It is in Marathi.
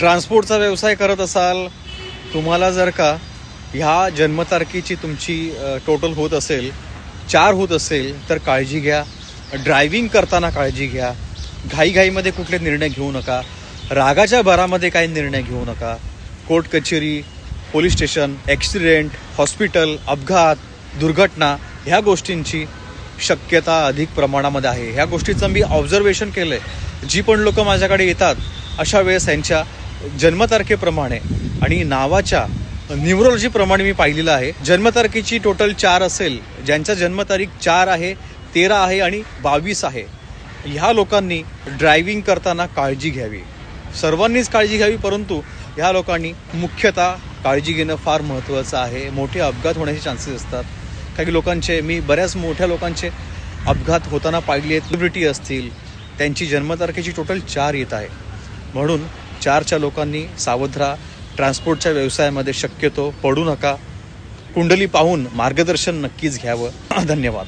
ट्रान्सपोर्टचा व्यवसाय करत असाल तुम्हाला जर का ह्या जन्मतारखेची तुमची टोटल होत असेल चार होत असेल तर काळजी घ्या. ड्रायव्हिंग करताना काळजी घ्या. घाईघाईमध्ये कुठले निर्णय घेऊ नका. रागाच्या भरामध्ये काही निर्णय घेऊ नका. कोर्ट कचेरी पोलीस स्टेशन ॲक्सिडेंट हॉस्पिटल अपघात दुर्घटना ह्या गोष्टींची शक्यता अधिक प्रमाणामध्ये आहे. ह्या गोष्टीचं मी ऑब्झर्वेशन केलं आहे जी पण लोकं माझ्याकडे येतात अशा वेळेस यांच्या जन्मतारखेप्रमाणे आणि नावाच्या न्यूरोलॉजीप्रमाणे मी पाहिलेलं आहे. जन्मतारखेची टोटल चार असेल ज्यांचा जन्मतारीख चार आहे तेरा आहे आणि बावीस आहे ह्या लोकांनी ड्रायव्हिंग करताना काळजी घ्यावी. सर्वांनीच काळजी घ्यावी परंतु ह्या लोकांनी मुख्यतः काळजी घेणं फार महत्त्वाचं आहे. मोठे अपघात होण्याचे चान्सेस असतात. काही लोकांचे मी बऱ्याच मोठ्या लोकांचे अपघात होताना पाहिले आहेत सेलिब्रिटी असतील त्यांची जन्मतारखेची टोटल चार येत आहे. म्हणून चारच्या लोकांनी सावध राहा ट्रान्सपोर्टच्या व्यवसायामध्ये शक्यतो पडू नका. कुंडली पाहून मार्गदर्शन नक्कीच घ्यावं. धन्यवाद.